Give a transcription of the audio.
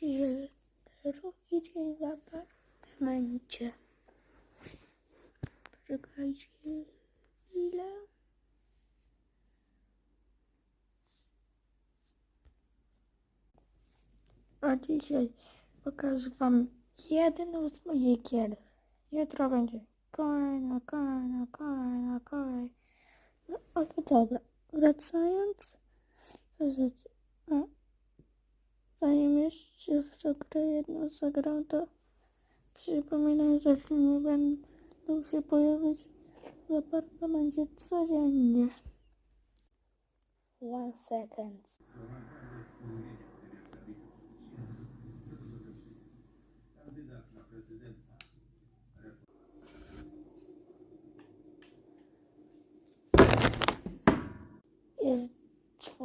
Jest drugi dzień w apartamencie. Poczekajcie chwilę. A dzisiaj pokażę wam jedną z moich gier. Jutro będzie kolejna, kolejna, kolejna, kolejna. No ale dobra, wracając do rzeczy. Zanim jeszcze grę jedno zagram, to przypominam, że filmy będą się pojawiać w apartamencie codziennie. One second. Jest czwarty